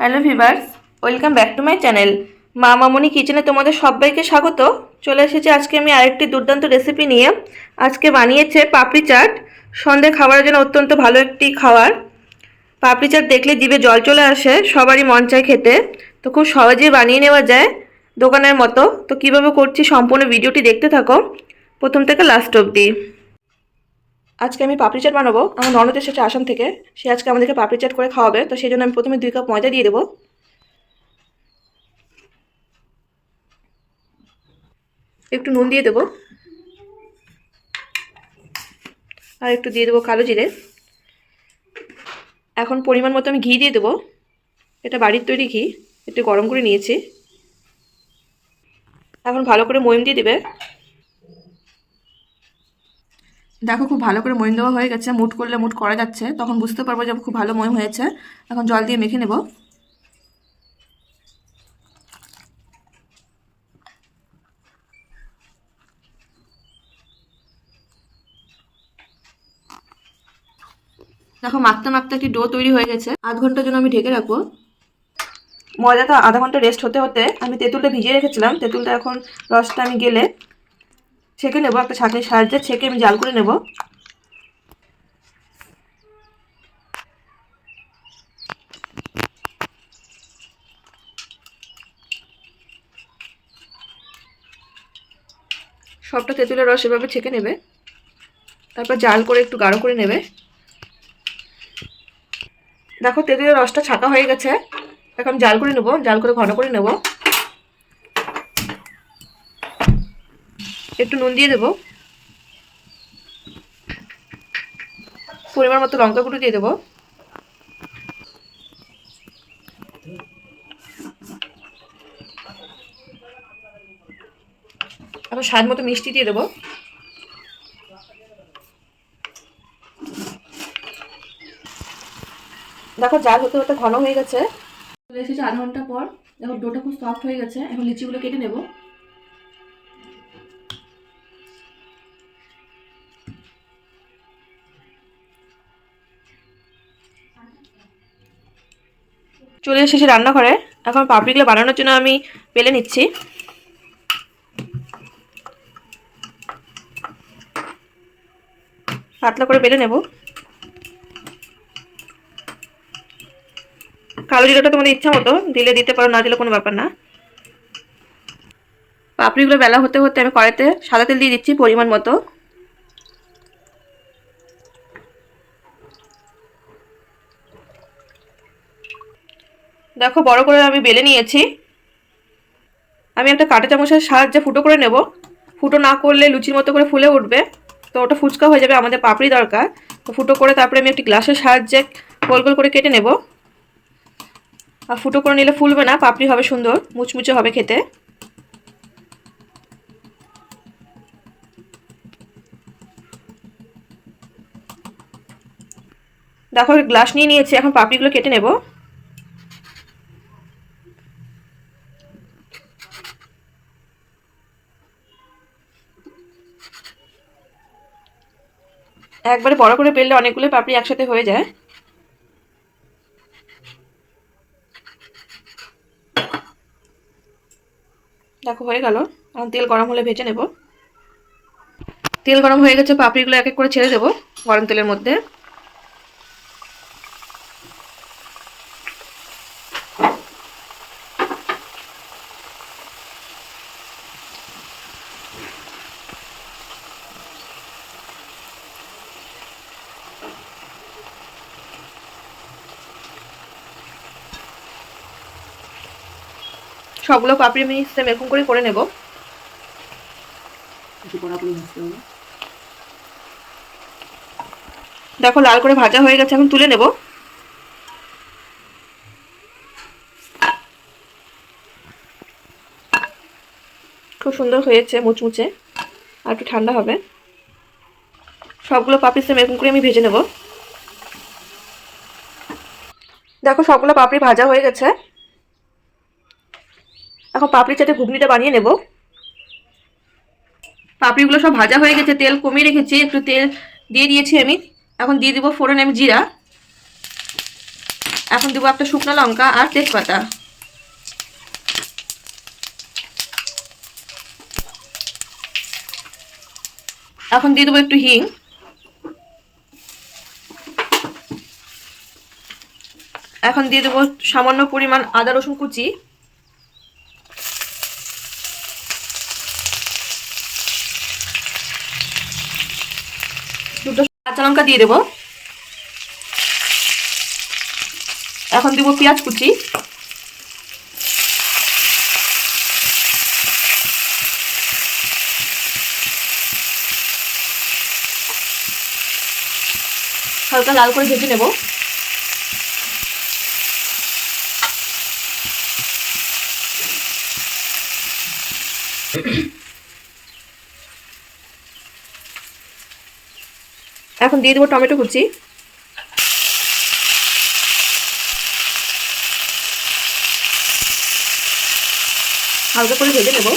Hello viewers, welcome back to my channel. মা মামনি কিচেনে তোমাদের সবাইকে স্বাগত। চলে এসেছি আজকে আমি আরেকটি দুর্দান্ত রেসিপি নিয়ে। আজকে বানিয়েছে পাপড়ি চাট। সন্ধ্যে খাবারের জন্য অত্যন্ত ভালো একটি খাবার পাপড়ি চাট দেখলে জিভে জল চলে আসে, সবারই মন চায় খেতে। তো খুব সহজেই বানিয়ে নেওয়া যায় দোকানের মতো। তো কীভাবে করছি সম্পূর্ণ ভিডিওটি দেখতে থাকো। প্রথম থেকে লাস্ট অবধি। আজকে আমি পাপড়ি চাট বানাবো। আমার ননদ এসেছে আসাম থেকে। সে আজকে আমাদেরকে পাপড়ি চাট করে খাওয়াবে। তো সেই জন্য আমি প্রথমে দুই কাপ ময়দা দিয়ে দেবো। একটু নুন দিয়ে দেবো। আর একটু দিয়ে দেবো কালো জিরে। এখন পরিমাণ মতো আমি ঘি দিয়ে দেবো। এটা বাড়ির তৈরি ঘি। একটু গরম করে নিয়েছি। এখন ভালো করে ময়ম দিয়ে দেবে। দেখো খুব ভালো করে ময়ম দেওয়া হয়ে গেছে। মুট করলে মুট করা যাচ্ছে। তখন বুঝতে পারব যে খুব ভালো ময়ম হয়েছে। এখন জল দিয়ে মেখে নেব। দেখো মাখতে মাখতে একটি ডো তৈরি হয়ে গেছে। আধ ঘণ্টার জন্য আমি ঢেকে রাখব। ময়দাটা আধা ঘণ্টা রেস্ট হতে হতে আমি তেঁতুলটা ভিজিয়ে রেখেছিলাম। তেঁতুলটা এখন রসটা আমি গেলে ছেঁকে নেব, একটা ছাঁকনির সাহায্যে ছেঁকে আমি জাল করে নেব। সবটা তেঁতুলের রস এভাবে ছেঁকে নেবে। তারপর জাল করে একটু গাঢ় করে নেবে। দেখো, তেঁতুলের রসটা ছাকা হয়ে গেছে। এখন জাল করে নেব, জাল করে ঘন করে নেব। একটু নুন দিয়ে দেবো। পরিমাণ মতো লঙ্কা গুঁড়ো দিয়ে দেবো। এখন স্বাদ মতো মিষ্টি দিয়ে দেবো। দেখো জাল হতে হতে ঘন হয়ে গেছে। চলে এসেছে আধ ঘণ্টা পর। দেখো, ডোটা খুব সফট হয়ে গেছে। এখন লিচিগুলো কেটে নেব। চলে এসেছি রান্নাঘরে। এখন পাপড়িগুলো বানানোর জন্য আমি পেলে নিচ্ছি। পাতলা করে পেলে নেব। কালো জিরাটা তোমাদের ইচ্ছা মতো দিলে দিতে পারো, না দিলে কোনো ব্যাপার না। পাপড়িগুলো বেলা হতে হতে আমি কড়াইতে সাদা তেল দিয়ে দিচ্ছি পরিমাণ মতো। দেখো, বড় করে আমি বেলে নিয়েছি। আমি একটা কাঁটা চামচের সাহায্যে ফুটো করে নেব। ফুটো না করলে লুচির মতো করে ফুলে উঠবে। তো ওটা ফুচকা হয়ে যাবে, আমাদের পাপড়ি দরকার। তো ফুটো করে তারপরে আমি একটি গ্লাসের সাহায্যে গোল গোল করে কেটে নেব। আর ফুটো করে নিলে ফুলবে না, পাপড়ি হবে সুন্দর, মুচমুচে হবে খেতে। দেখো, গ্লাস নিয়ে নিয়েছি, এখন পাপড়িগুলো কেটে নেব। একবারে বড় করে পেললে অনেকগুলো পাপড়ি একসাথে হয়ে যায়। দেখো, হয়ে গেল। এখন তেল গরম হলে ভেজে নেব। তেল গরম হয়ে গেছে, পাপড়িগুলো এক এক করে ছেড়ে দেবো গরম তেলের মধ্যে। সবগুলো পাপড়ি আমি সেম এরকম করে করে নেব। দেখো লাল করে ভাজা হয়ে গেছে এখন তুলে নেব। খুব সুন্দর হয়েছে মুচমুচে আর একটু ঠান্ডা হবে। সবগুলো পাপড়ি সেম এরকম করে আমি ভেজে নেব। দেখো সবগুলো পাপড়ি ভাজা হয়ে গেছে। এখন পাপড়ির চাটে ঘুগনিটা বানিয়ে নেব। পাপড়িগুলো সব ভাজা হয়ে গেছে, তেল কমিয়ে রেখেছি, একটু তেল দিয়ে দিয়েছি আমি। এখন দিয়ে দিব ফোড়ন আমি জিরা। এখন দেবো একটা শুকনো লঙ্কা আর তেজপাতা। এখন দিয়ে দেবো একটু হিং। এখন দিয়ে দেবো সামান্য পরিমাণ আদা রসুন কুচি। দুটো কাঁচা লঙ্কা দিয়ে দেবো। এখন দেবো পেঁয়াজ কুচি। হালকা লাল করে ভেজে নেব। এখন দিয়ে দেবো টমেটো কুচি। হালকা করে ভেজে নেব।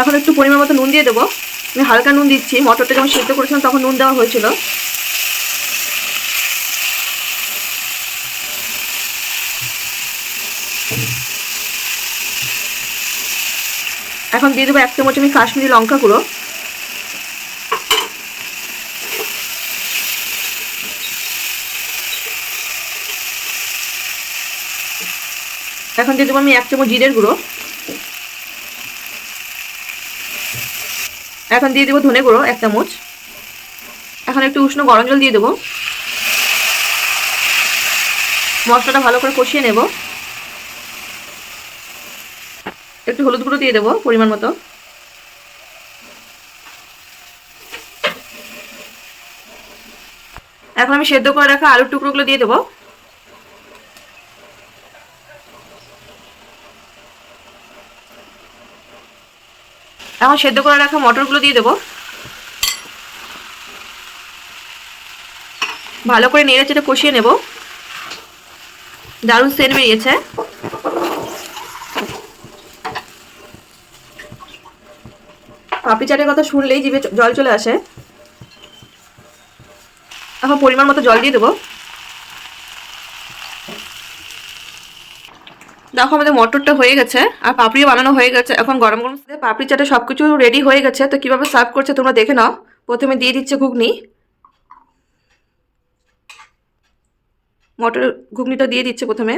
এখন একটু পরিমাণ মতো নুন দিয়ে দেবো। আমি হালকা নুন দিচ্ছি মটরটা যখন সেদ্ধ করেছিলাম, তখন নুন দেওয়া হয়েছিল। এখন দিয়ে দেবো এক চামচ আমি কাশ্মীরি লঙ্কা গুঁড়ো। এখন দিয়ে দেবো আমি এক চামচ জিরের গুঁড়ো। এখন দিয়ে দেবো ধনে গুঁড়ো, এক চামচ। এখন একটু উষ্ণ গরম জল দিয়ে দেবো। মশলাটা ভালো করে কষিয়ে নেব। একটু হলুদ গুঁড়ো দিয়ে দেবো পরিমাণ মতো। এখন আমি সেদ্ধ করে রাখা আলুর টুকরোগুলো দিয়ে দেবো। এখন সেদ্ধ করে রাখা মটরগুলো দিয়ে দেবো। ভালো করে নেড়ে চেড়ে কষিয়ে নেব। দারুণ সেন বেরিয়েছে। পাপড়ি চাটের কথা শুনলেই জিভে জল চলে আসে। এখন পরিমাণ মতো জল দিয়ে দেবো। দেখো আমাদের মটরটা হয়ে গেছে, আর পাপড়ি বানানো হয়ে গেছে। এখন গরম গরম পাপড়ি চাটে সব কিছু রেডি হয়ে গেছে। তো কীভাবে সার্ভ করছে তোমরা দেখে নাও। প্রথমে দিয়ে দিচ্ছে ঘুগনি। মটর, ঘুগনিটা দিয়ে দিচ্ছে প্রথমে।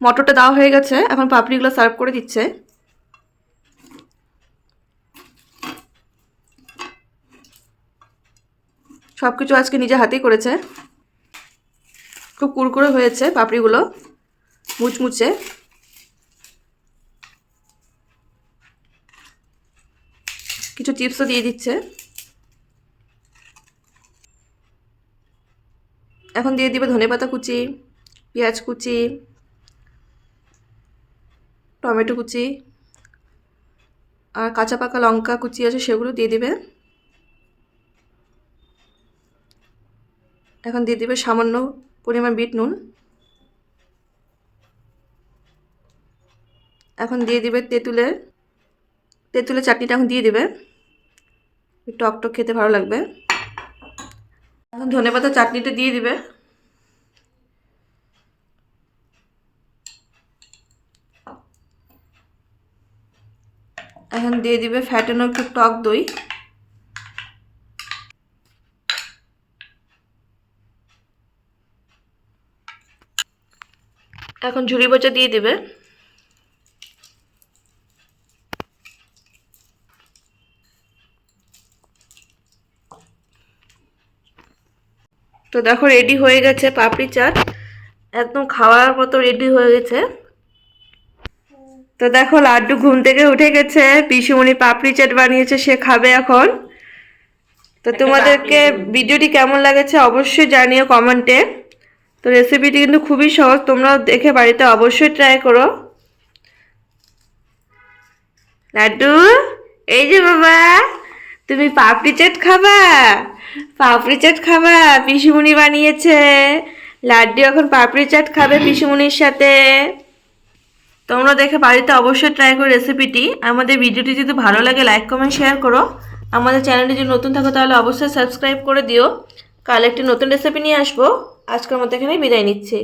মটরটা দেওয়া হয়ে গেছে। এখন পাপড়িগুলো সার্ভ করে দিচ্ছে। সব কিছু আজকে নিজে হাতেই করেছে। খুব কুরকুরে হয়েছে পাপড়িগুলো, মুচমুচে। কিছু চিপসও দিয়ে দিচ্ছে। এখন দিয়ে দিবে ধনে পাতা কুচি, পেঁয়াজ কুচি, টমেটো কুচি, আর কাঁচা পাকা লঙ্কা কুচি আছে সেগুলো দিয়ে দিবে। এখন দিয়ে দিবে সামান্য পরিমাণ বিট নুন। এখন দিয়ে দিবে তেঁতুলের তেঁতুলের চাটনিটা এখন দিয়ে দিবে। টক টক খেতে ভালো লাগবে। এখন ধনে পাতা চাটনিটা দিয়ে দিবে। এখন দিয়ে দিবে ফ্যাটানো একটু টক দই। এখন ঝুড়ি বোচা দিয়ে দেবে। তো দেখো রেডি হয়ে গেছে পাপড়ি চাট। একদম খাওয়ার মতো রেডি হয়ে গেছে। তো দেখো লাড্ডু ঘুম থেকে উঠে গেছে পিসুমণি পাপড়ি চাট বানিয়েছে সে খাবে এখন। তো তোমাদেরকে ভিডিওটি কেমন লাগেছে অবশ্যই জানিও কমেন্টে। তো রেসিপিটি কিন্তু খুবই সহজ তোমরাও দেখে বাড়িতে অবশ্যই ট্রাই করো। লাড্ডু, এই যে বাবা, তুমি পাপড়ি চাট খাবা? পাপড়ি চাট খাবা, পিসুমণি বানিয়েছে। লাড্ডু এখন পাপড়ি চাট খাবে পিসুমণির সাথে। তোমরা দেখে বাড়িতে অবশ্যই ট্রাই করো রেসিপিটি আমাদের ভিডিওটি যদি ভালো লাগে লাইক কমেন্ট শেয়ার করো। আমাদের চ্যানেলটি যদি নতুন থাকো, তাহলে অবশ্যই সাবস্ক্রাইব করে দিও। কাল একটি নতুন রেসিপি নিয়ে আসব। আজকের মতো এখানেই বিদায় নিচ্ছি।